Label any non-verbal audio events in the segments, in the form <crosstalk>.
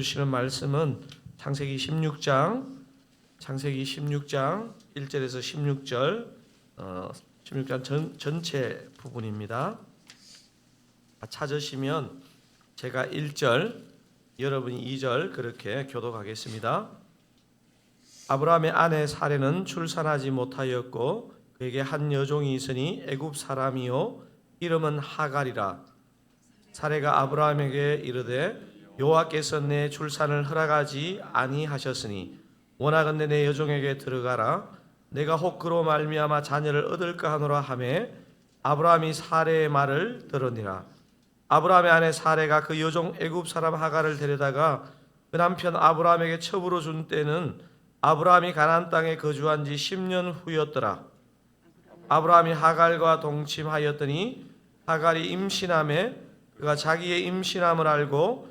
주시는 말씀은 창세기 16장 창세기 16장 1절에서 16절 어, 16장 전, 전체 부분입니다. 찾으시면 제가 1절 여러분이 2절 그렇게 교독하겠습니다. 아브라함의 아내 사례는 출산하지 못하였고 그에게 한 여종이 있으니 애굽 사람이요 이름은 하갈이라 사례가 아브라함에게 이르되 여호와께서 내 출산을 허락하지 아니하셨으니 원하건대 내 여종에게 들어가라. 내가 혹 그로 말미암아 자녀를 얻을까 하노라 하매 아브라함이 사례의 말을 들으니라. 아브라함의 아내 사례가 그 여종 애굽 사람 하갈을 데려다가 그 남편 아브라함에게 첩으로 준 때는 아브라함이 가나안 땅에 거주한 지 10년 후였더라. 아브라함이 하갈과 동침하였더니 하갈이 임신함에 그가 자기의 임신함을 알고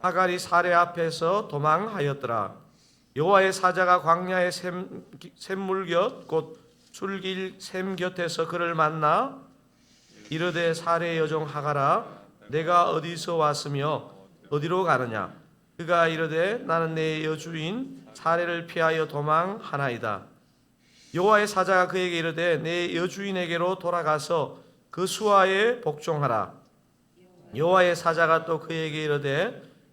하갈이 사례 앞에서 도망하였더라. 여호와의 사자가 광야의 샘, 샘물 곁 곧 술길 샘 곁에서 그를 만나 이르되 사례 여종 하갈아 내가 어디서 왔으며 어디로 가느냐? 그가 이르되 나는 내 여주인 사례를 피하여 도망하나이다. 여호와의 사자가 그에게 이르되 내 여주인에게로 돌아가서 그 수하에 복종하라. 여호와의 사자가 또 그에게 이르되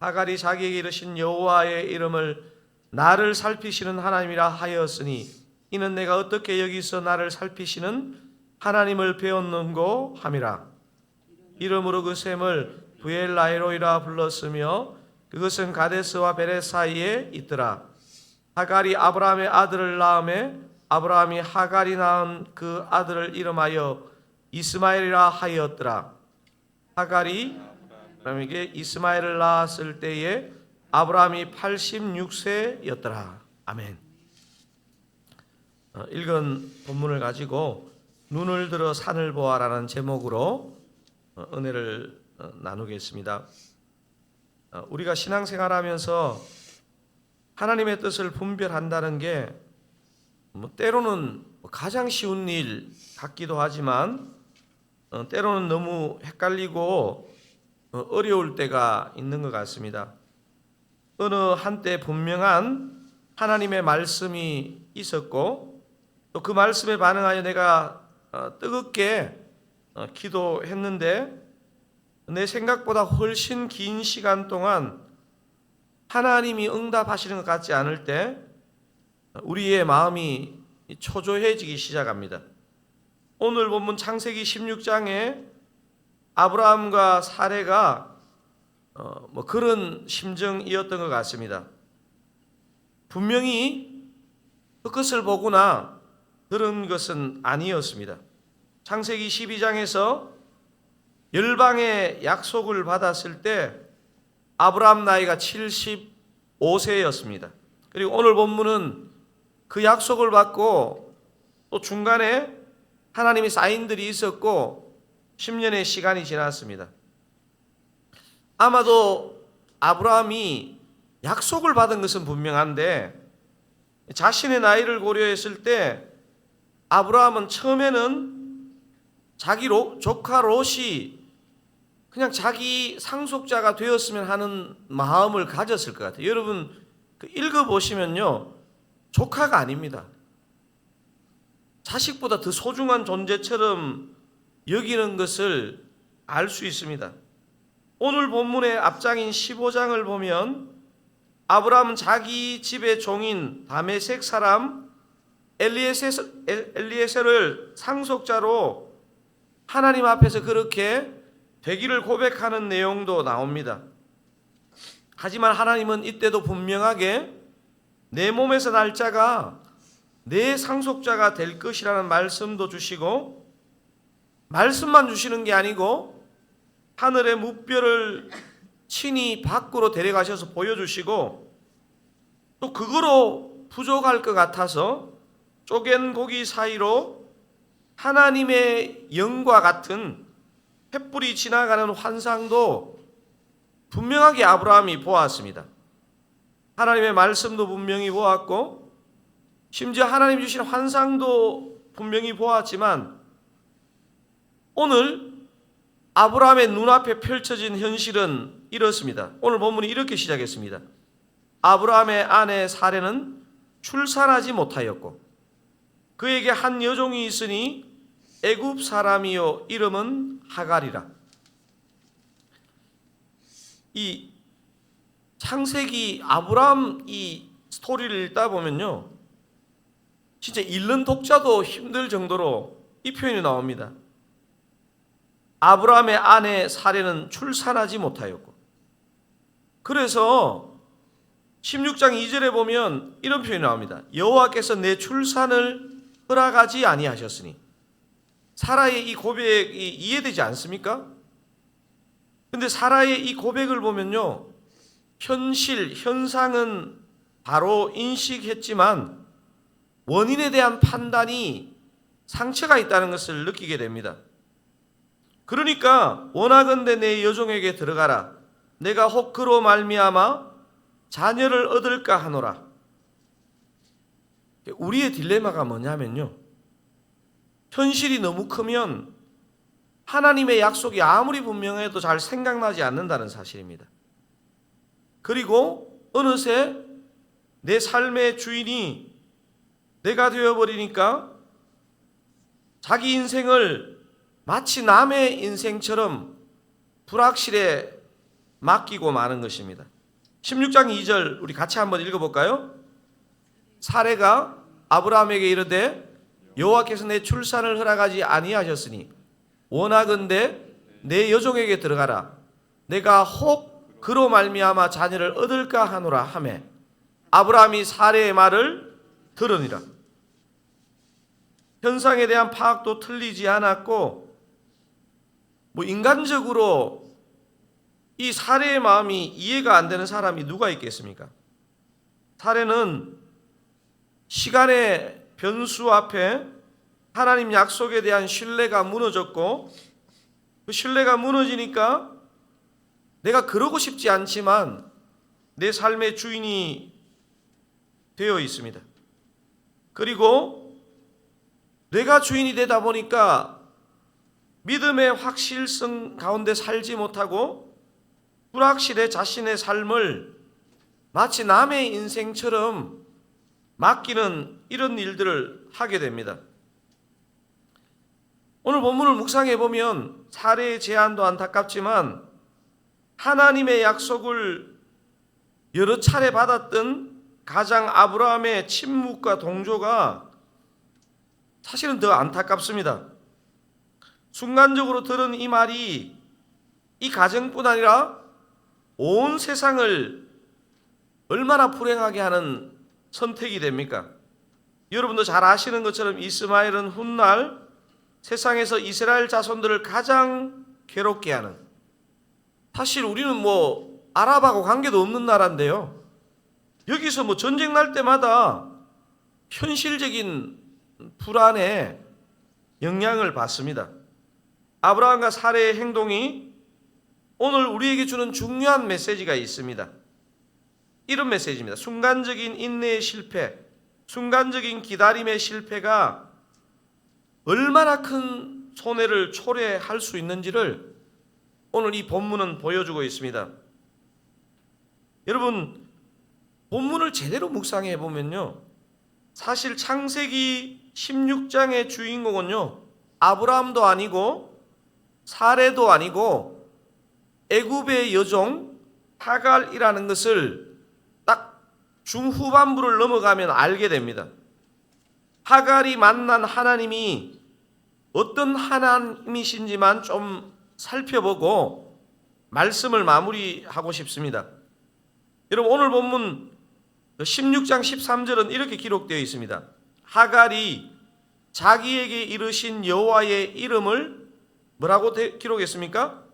하갈이 자기에게 이르신 여호와의 이름을 나를 살피시는 하나님이라 하였으니 이는 내가 어떻게 여기서 나를 살피시는 하나님을 배웠는고 함이라. 이름으로 그 샘을 부엘라이로이라 불렀으며 그것은 가데스와 베레 사이에 있더라. 하갈이 아브라함의 아들을 낳음에 아브라함이 하갈이 낳은 그 아들을 이름하여 이스마엘이라 하였더라. 하갈이 아브라함에게 이스마엘을 낳았을 때에 아브라함이 86세였더라 아멘 어, 읽은 본문을 가지고 눈을 들어 산을 보아라는 제목으로 어, 은혜를 어, 나누겠습니다. 어, 우리가 신앙생활하면서 하나님의 뜻을 분별한다는 게 뭐 때로는 가장 쉬운 일 같기도 하지만 어, 때로는 너무 헷갈리고 어, 어려울 때가 있는 것 같습니다. 어느 한때 분명한 하나님의 말씀이 있었고 또 그 말씀에 반응하여 내가 어, 뜨겁게 어, 기도했는데 내 생각보다 훨씬 긴 시간 동안 하나님이 응답하시는 것 같지 않을 때 우리의 마음이 초조해지기 시작합니다. 오늘 본문 창세기 16장에 아브라함과 사례가 어, 뭐 그런 심정이었던 것 같습니다. 분명히 그것을 보거나 들은 것은 아니었습니다. 창세기 12장에서 열방의 약속을 받았을 때 아브라함 나이가 75세였습니다. 그리고 오늘 본문은 그 약속을 받고 또 중간에 하나님의 사인들이 있었고 10년의 시간이 지났습니다. 아마도 아브라함이 약속을 받은 것은 분명한데 자신의 나이를 고려했을 때 아브라함은 처음에는 자기 로, 조카 롯이 그냥 자기 상속자가 되었으면 하는 마음을 가졌을 것 같아요. 여러분 그 읽어보시면요. 조카가 아닙니다. 자식보다 더 소중한 존재처럼 여기는 것을 알 수 있습니다. 오늘 본문의 앞장인 15장을 보면 아브라함은 자기 집의 종인 다메섹 사람 엘리에셀을 상속자로 하나님 앞에서 그렇게 되기를 고백하는 내용도 나옵니다. 하지만 하나님은 이때도 분명하게 내 몸에서 날 자가 내 상속자가 될 것이라는 말씀도 주시고 말씀만 주시는 게 아니고 하늘의 무뼈를 친히 밖으로 데려가셔서 보여주시고 또 그거로 부족할 것 같아서 쪼갠 고기 사이로 하나님의 영과 같은 횃불이 지나가는 환상도 분명하게 아브라함이 보았습니다. 하나님의 말씀도 분명히 보았고 심지어 하나님 주신 환상도 분명히 보았지만 오늘 아브라함의 눈앞에 펼쳐진 현실은 이렇습니다. 오늘 본문이 이렇게 시작했습니다. 아브라함의 아내 사례는 출산하지 못하였고 그에게 한 여종이 있으니 애굽 사람이요 이름은 하갈이라. 이 창세기 아브라함 이 스토리를 읽다 보면요. 진짜 읽는 독자도 힘들 정도로 이 표현이 나옵니다. 아브라함의 아내 사례는 출산하지 못하였고 그래서 16장 2절에 보면 이런 표현이 나옵니다. 여호와께서 내 출산을 허락하지 아니하셨으니 사라의 이 고백이 이해되지 않습니까? 근데 사라의 이 고백을 보면요. 현실, 현상은 바로 인식했지만 원인에 대한 판단이 상처가 있다는 것을 느끼게 됩니다. 그러니까 원하건대 내 여종에게 들어가라. 내가 혹 그로 말미암아 자녀를 얻을까 하노라. 우리의 딜레마가 뭐냐면요. 현실이 너무 크면 하나님의 약속이 아무리 분명해도 잘 생각나지 않는다는 사실입니다. 그리고 어느새 내 삶의 주인이 내가 되어버리니까 자기 인생을 마치 남의 인생처럼 불확실에 맡기고 마는 것입니다. 16장 2절 우리 같이 한번 읽어볼까요? 사례가 아브라함에게 이르되 여호와께서 내 출산을 허락하지 아니하셨으니 원하건대 내 여종에게 들어가라 내가 혹 그로 말미암아 자녀를 얻을까 하노라 하매 아브라함이 사례의 말을 들으니라 현상에 대한 파악도 틀리지 않았고 뭐 인간적으로 이 사례의 마음이 이해가 안 되는 사람이 누가 있겠습니까? 사례는 시간의 변수 앞에 하나님 약속에 대한 신뢰가 무너졌고 그 신뢰가 무너지니까 내가 그러고 싶지 않지만 내 삶의 주인이 되어 있습니다. 그리고 내가 주인이 되다 보니까 믿음의 확실성 가운데 살지 못하고 불확실해 자신의 삶을 마치 남의 인생처럼 맡기는 이런 일들을 하게 됩니다. 오늘 본문을 묵상해 보면 사례의 제한도 안타깝지만 하나님의 약속을 여러 차례 받았던 가장 아브라함의 침묵과 동조가 사실은 더 안타깝습니다. 순간적으로 들은 이 말이 이 가정뿐 아니라 온 세상을 얼마나 불행하게 하는 선택이 됩니까? 여러분도 잘 아시는 것처럼 이스마엘은 훗날 세상에서 이스라엘 자손들을 가장 괴롭게 하는 사실 우리는 뭐 아랍하고 관계도 없는 나라인데요. 여기서 뭐 전쟁 날 때마다 현실적인 불안에 영향을 받습니다. 아브라함과 사례의 행동이 오늘 우리에게 주는 중요한 메시지가 있습니다. 이런 메시지입니다. 순간적인 인내의 실패, 순간적인 기다림의 실패가 얼마나 큰 손해를 초래할 수 있는지를 오늘 이 본문은 보여주고 있습니다. 여러분, 본문을 제대로 묵상해 보면요. 사실 창세기 16장의 주인공은요. 아브라함도 아니고 사례도 아니고 애굽의 여종 하갈이라는 것을 딱 중후반부를 넘어가면 알게 됩니다. 하갈이 만난 하나님이 어떤 하나님이신지만 좀 살펴보고 말씀을 마무리하고 싶습니다. 여러분 오늘 본문 16장 13절은 이렇게 기록되어 있습니다. 하갈이 자기에게 이르신 여호와의 이름을 뭐라고 대- 기록했습니까?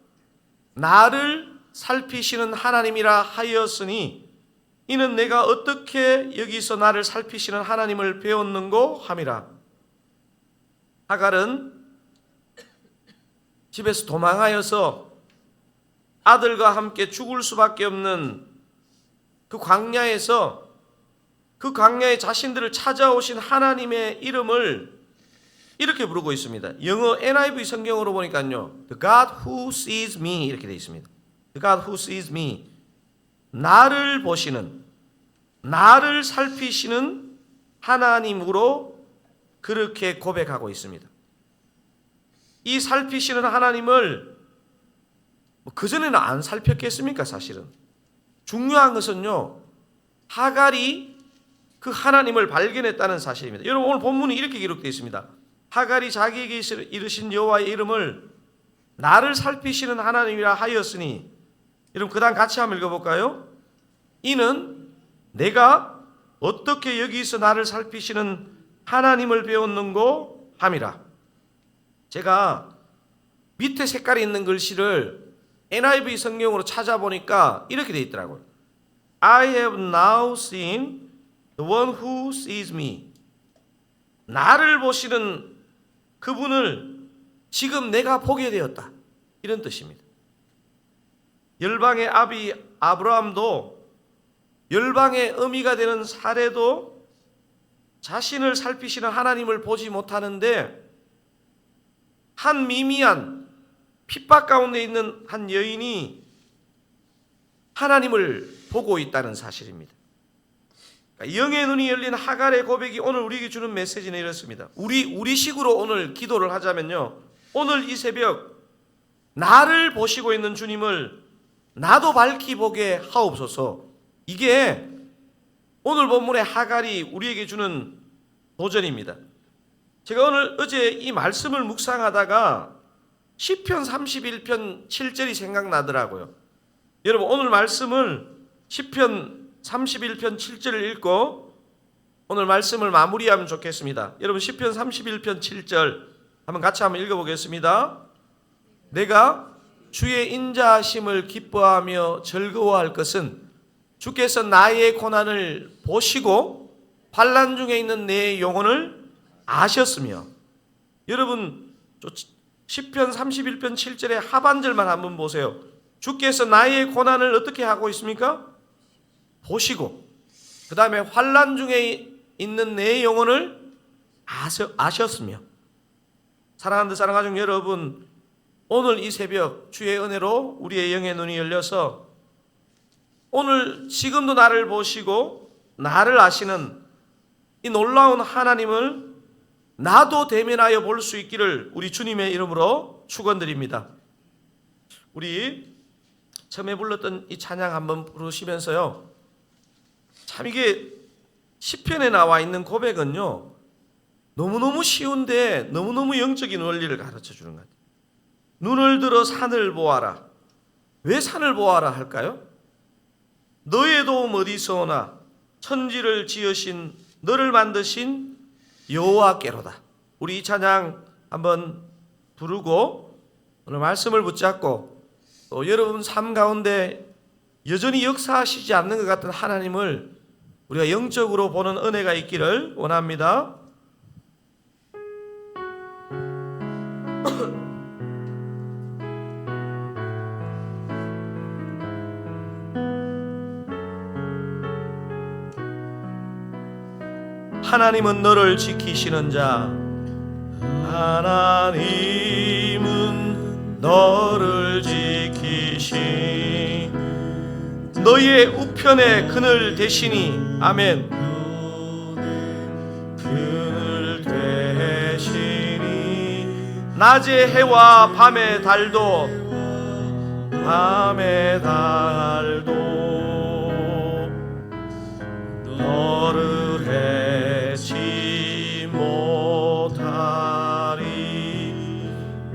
나를 살피시는 하나님이라 하였으니 이는 내가 어떻게 여기서 나를 살피시는 하나님을 배웠는고 함이라. 하갈은 집에서 도망하여서 아들과 함께 죽을 수밖에 없는 그 광야에서 그 광야에 자신들을 찾아오신 하나님의 이름을 이렇게 부르고 있습니다. 영어 NIV 성경으로 보니까요. The God who sees me 이렇게 되어 있습니다. The God who sees me. 나를 보시는 나를 살피시는 하나님으로 그렇게 고백하고 있습니다. 이 살피시는 하나님을 뭐 그전에는 안 살폈겠습니까, 사실은? 중요한 것은요. 하갈이 그 하나님을 발견했다는 사실입니다. 여러분 오늘 본문이 이렇게 기록되어 있습니다. 하갈이 자기에게 이르신 여호와의 이름을 나를 살피시는 하나님이라 하였으니 여러분 그다음 같이 한번 읽어볼까요? 이는 내가 어떻게 여기서 나를 살피시는 하나님을 배웠는고 함이라. 제가 밑에 색깔이 있는 글씨를 NIV 성경으로 찾아보니까 이렇게 돼 있더라고요. I have now seen the one who sees me. 나를 보시는 그분을 지금 내가 보게 되었다. 이런 뜻입니다. 열방의 아비 아브라함도 열방의 의미가 되는 사례도 자신을 살피시는 하나님을 보지 못하는데 한 미미한 핍박 가운데 있는 한 여인이 하나님을 보고 있다는 사실입니다. 그러니까 영의 눈이 열린 하갈의 고백이 오늘 우리에게 주는 메시지는 이렇습니다. 우리 우리식으로 오늘 기도를 하자면요. 오늘 이 새벽 나를 보시고 있는 주님을 나도 밝히 보게 하옵소서. 이게 오늘 본문의 하갈이 우리에게 주는 도전입니다. 제가 오늘 어제 이 말씀을 묵상하다가 시편 31편 7절이 생각나더라고요. 여러분 오늘 말씀을 시편 31편 7절을 읽고 오늘 말씀을 마무리하면 좋겠습니다. 여러분 시편 31편 7절 한번 같이 한번 읽어보겠습니다. 내가 주의 인자하심을 기뻐하며 즐거워할 것은 주께서 나의 고난을 보시고 환난 중에 있는 내 영혼을 아셨으며 여러분 저 시편 31편 7절의 하반절만 한번 보세요. 주께서 나의 고난을 어떻게 하고 있습니까? 보시고 그 다음에 환란 중에 있는 내 영혼을 아셨으며 사랑하는 사랑하는 여러분 오늘 이 새벽 주의 은혜로 우리의 영의 눈이 열려서 오늘 지금도 나를 보시고 나를 아시는 이 놀라운 하나님을 나도 대면하여 볼 수 있기를 우리 주님의 이름으로 축원드립니다. 우리 처음에 불렀던 이 찬양 한번 부르시면서요. 참 이게 시편에 나와 있는 고백은요. 너무너무 쉬운데 너무너무 영적인 원리를 가르쳐 주는 것 같아요. 눈을 들어 산을 보아라. 왜 산을 보아라 할까요? 너의 도움 어디서 오나 천지를 지으신 너를 만드신 여호와께로다. 우리 이 찬양 한번 부르고 오늘 말씀을 붙잡고 또 여러분 삶 가운데 여전히 역사하시지 않는 것 같은 하나님을 우리가 영적으로 보는 은혜가 있기를 원합니다. <coughs> 하나님은 너를 지키시는 자 하나님은 너를 지키시 너희의 우편에 그늘 대시니 아멘. 그늘 대시니 낮의 해와 밤의 달도 밤의 달도. 너를 해치 못하리.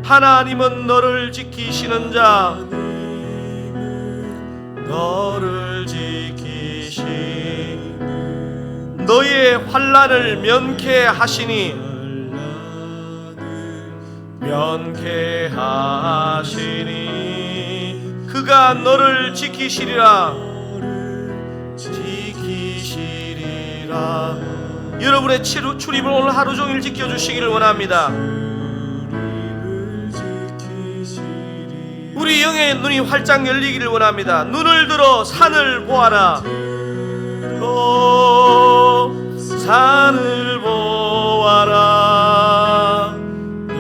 하나님은 너를 지키시는 자 너를 지키시 너의 환란을 면케 하시니 면케 하시니 그가 너를 지키시리라. 지키시리라. 여러분의 출입을 오늘 하루 종일 지켜주시기를 원합니다 우리 영의 눈이 활짝 열리기를 원합니다. 눈을 들어 산을 보아라. 로 산을 보아라.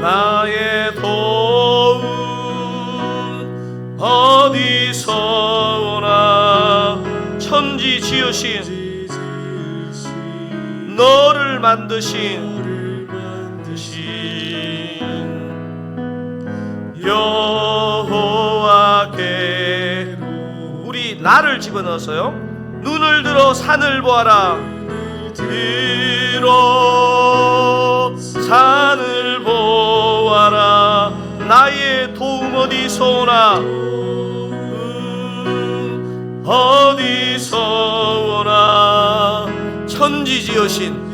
나의 도움 어디서 오나. 천지 지으신 너를 만드신 나를 집어넣어서요. 눈을 들어 산을 보아라. 들어 산을 보아라. 나의 도움 어디서 오나? 음, 어디서 오나? 천지 지으신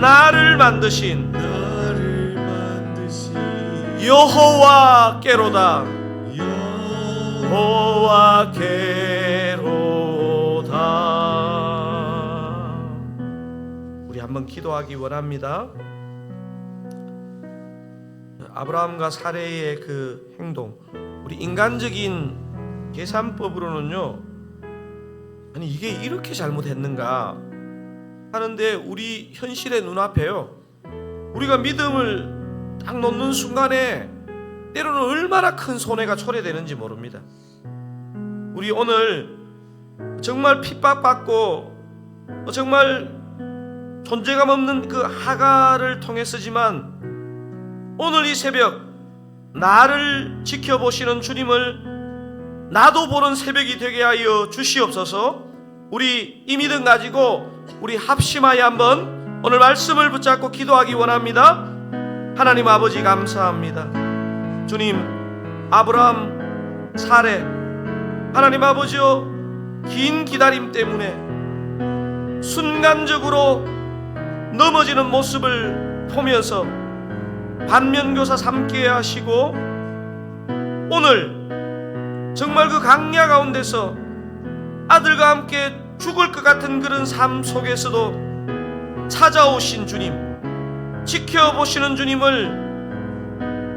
나를 만드신 여호와께로다 여호와께로다 우리 한번 기도하기 원합니다. 아브라함과 사레의 그 행동, 우리 인간적인 계산법으로는요, 아니 이게 이렇게 잘못했는가 하는데 우리 현실의 눈앞에요. 우리가 믿음을 딱 놓는 순간에 때로는 얼마나 큰 손해가 초래되는지 모릅니다. 우리 오늘 정말 핍박받고 정말 존재감 없는 그 하가를 통해서지만 오늘 이 새벽 나를 지켜보시는 주님을 나도 보는 새벽이 되게 하여 주시옵소서. 우리 이 믿음 가지고 우리 합심하여 한번 오늘 말씀을 붙잡고 기도하기 원합니다. 하나님 아버지 감사합니다. 주님 아브라함 사례. 하나님 아버지요 긴 기다림 때문에 순간적으로 넘어지는 모습을 보면서 반면교사 삼게 하시고 오늘 정말 그 강야 가운데서 아들과 함께 죽을 것 같은 그런 삶 속에서도 찾아오신 주님 지켜보시는 주님을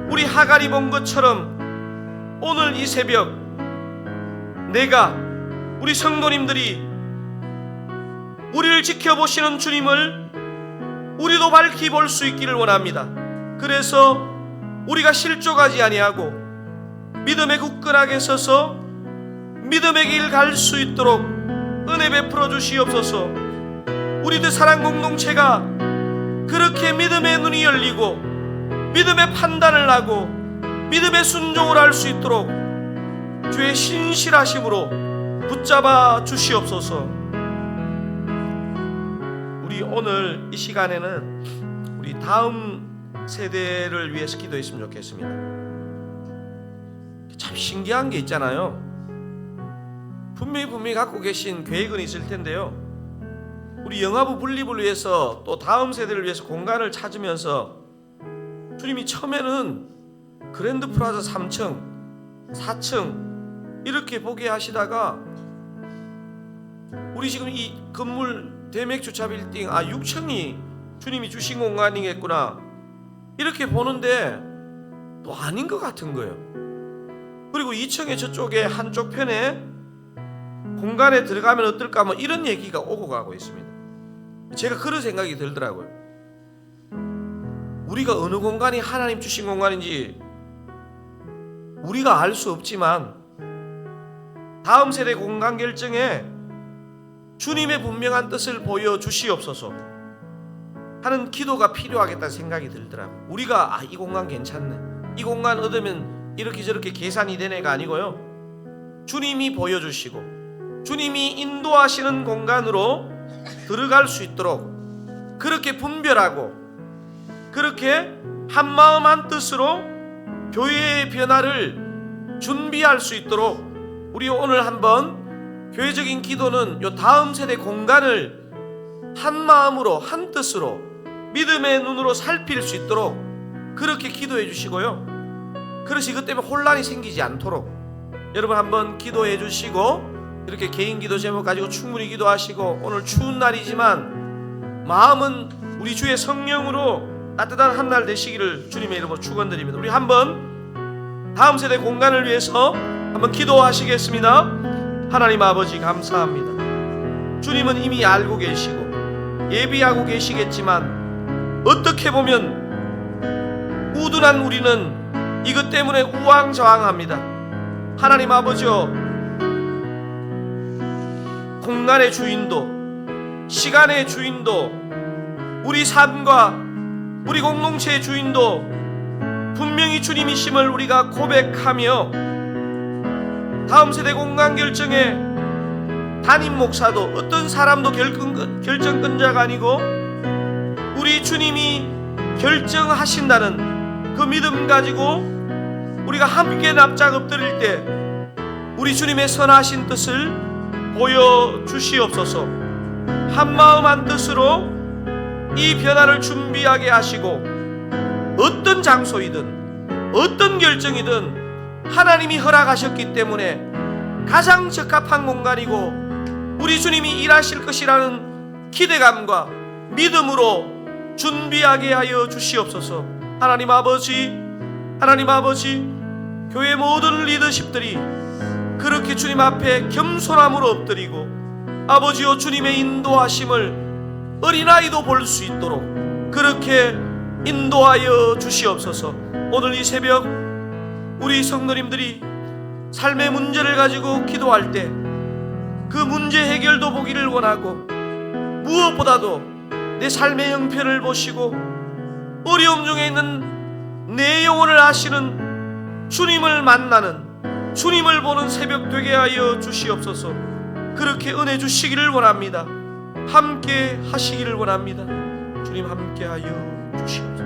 우리 하갈이 본 것처럼 오늘 이 새벽 내가 우리 성도님들이 우리를 지켜보시는 주님을 우리도 밝히 볼 수 있기를 원합니다. 그래서 우리가 실족하지 아니하고 믿음에 굳건하게 서서 믿음의 길 갈 수 있도록 은혜 베풀어 주시옵소서. 우리들 사랑 공동체가 그렇게 믿음의 눈이 열리고 믿음의 판단을 하고 믿음의 순종을 할 수 있도록 주의 신실하심으로 붙잡아 주시옵소서. 우리 오늘 이 시간에는 우리 다음 세대를 위해서 기도했으면 좋겠습니다. 참 신기한 게 있잖아요. 분명히 분명히 갖고 계신 계획은 있을 텐데요. 우리 영화부 분립을 위해서 또 다음 세대를 위해서 공간을 찾으면서 주님이 처음에는 그랜드 프라자 3층, 4층 이렇게 보게 하시다가 우리 지금 이 건물 대맥 주차 빌딩 아 6층이 주님이 주신 공간이겠구나 이렇게 보는데 또 아닌 것 같은 거예요. 그리고 2층의 저쪽에 한쪽 편에 공간에 들어가면 어떨까 뭐 이런 얘기가 오고 가고 있습니다. 제가 그런 생각이 들더라고요. 우리가 어느 공간이 하나님 주신 공간인지 우리가 알 수 없지만 다음 세대 공간 결정에 주님의 분명한 뜻을 보여 주시옵소서 하는 기도가 필요하겠다는 생각이 들더라고요. 우리가 아, 이 공간 괜찮네. 이 공간 얻으면 이렇게 저렇게 계산이 되네가 아니고요. 주님이 보여 주시고 주님이 인도하시는 공간으로 들어갈 수 있도록 그렇게 분별하고 그렇게 한 마음 한 뜻으로 교회의 변화를 준비할 수 있도록 우리 오늘 한번 교회적인 기도는 요 다음 세대 공간을 한 마음으로 한 뜻으로 믿음의 눈으로 살필 수 있도록 그렇게 기도해 주시고요. 그릇이 그 때문에 혼란이 생기지 않도록 여러분 한번 기도해 주시고 이렇게 개인 기도 제목 가지고 충분히 기도하시고 오늘 추운 날이지만 마음은 우리 주의 성령으로 따뜻한 한날 되시기를 주님의 이름으로 축원드립니다. 우리 한번 다음 세대 공간을 위해서 한번 기도하시겠습니다. 하나님 아버지 감사합니다. 주님은 이미 알고 계시고 예비하고 계시겠지만 어떻게 보면 우둔한 우리는 이것 때문에 우왕좌왕합니다. 하나님 아버지여 공간의 주인도 시간의 주인도 우리 삶과 우리 공동체의 주인도 분명히 주님이심을 우리가 고백하며 다음 세대 공간 결정에 담임 목사도 어떤 사람도 결정, 결정권자가 아니고 우리 주님이 결정하신다는 그 믿음 가지고 우리가 함께 납작 엎드릴 때 우리 주님의 선하신 뜻을 보여 주시옵소서. 한 마음 한 뜻으로 이 변화를 준비하게 하시고 어떤 장소이든 어떤 결정이든 하나님이 허락하셨기 때문에 가장 적합한 공간이고 우리 주님이 일하실 것이라는 기대감과 믿음으로 준비하게 하여 주시옵소서. 하나님 아버지, 하나님 아버지, 교회 모든 리더십들이 그렇게 주님 앞에 겸손함으로 엎드리고 아버지여 주님의 인도하심을 어린아이도 볼 수 있도록 그렇게 인도하여 주시옵소서. 오늘 이 새벽 우리 성도님들이 삶의 문제를 가지고 기도할 때 그 문제 해결도 보기를 원하고 무엇보다도 내 삶의 형편을 보시고 어려움 중에 있는 내 영혼을 아시는 주님을 만나는 주님을 보는 새벽 되게 하여 주시옵소서. 그렇게 은혜 주시기를 원합니다. 함께 하시기를 원합니다. 주님 함께 하여 주시옵소서.